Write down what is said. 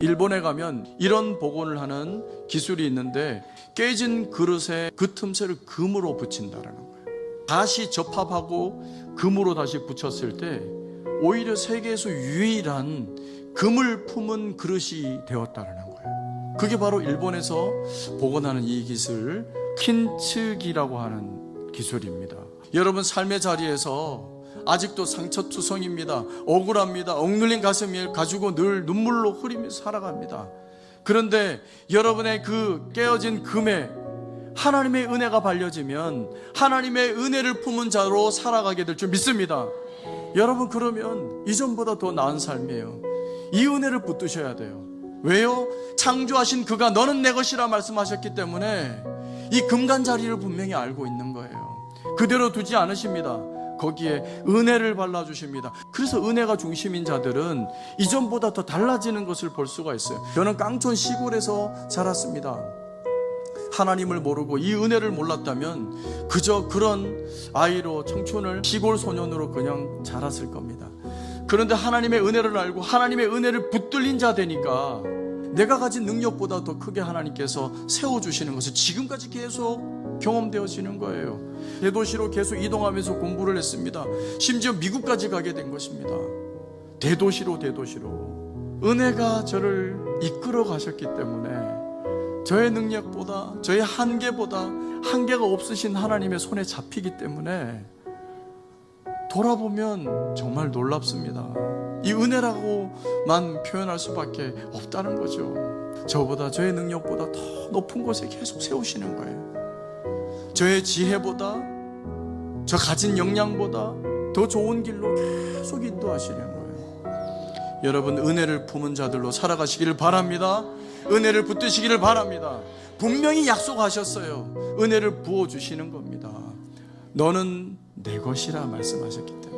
일본에 가면 이런 복원을 하는 기술이 있는데 깨진 그릇에 그 틈새를 금으로 붙인다라는 거예요. 다시 접합하고 금으로 다시 붙였을 때 오히려 세계에서 유일한 금을 품은 그릇이 되었다라는 거예요. 그게 바로 일본에서 복원하는 이 기술 킨츠기라고 하는 기술입니다. 여러분 삶의 자리에서 아직도 상처투성입니다. 억울합니다. 억눌린 가슴을 가지고 늘 눈물로 흐리며 살아갑니다. 그런데 여러분의 그 깨어진 금에 하나님의 은혜가 발려지면 하나님의 은혜를 품은 자로 살아가게 될 줄 믿습니다. 여러분 그러면 이전보다 더 나은 삶이에요. 이 은혜를 붙드셔야 돼요. 왜요? 창조하신 그가 너는 내 것이라 말씀하셨기 때문에 이 금간 자리를 분명히 알고 있는 거예요. 그대로 두지 않으십니다. 거기에 은혜를 발라주십니다. 그래서 은혜가 중심인 자들은 이전보다 더 달라지는 것을 볼 수가 있어요. 저는 깡촌 시골에서 자랐습니다. 하나님을 모르고 이 은혜를 몰랐다면 그저 그런 아이로 청춘을 시골 소년으로 그냥 자랐을 겁니다. 그런데 하나님의 은혜를 알고 하나님의 은혜를 붙들린 자 되니까 내가 가진 능력보다 더 크게 하나님께서 세워주시는 것을 지금까지 계속 경험되어지는 거예요. 대도시로 계속 이동하면서 공부를 했습니다. 심지어 미국까지 가게 된 것입니다. 대도시로 대도시로. 은혜가 저를 이끌어 가셨기 때문에 저의 능력보다 저의 한계보다 한계가 없으신 하나님의 손에 잡히기 때문에 돌아보면 정말 놀랍습니다. 이 은혜라고만 표현할 수밖에 없다는 거죠. 저보다 저의 능력보다 더 높은 곳에 계속 세우시는 거예요. 저의 지혜보다 저 가진 역량보다 더 좋은 길로 계속 인도하시는 거예요. 여러분 은혜를 품은 자들로 살아가시기를 바랍니다. 은혜를 붙드시기를 바랍니다. 분명히 약속하셨어요. 은혜를 부어 주시는 겁니다. 너는 내 것이라 말씀하셨기 때문에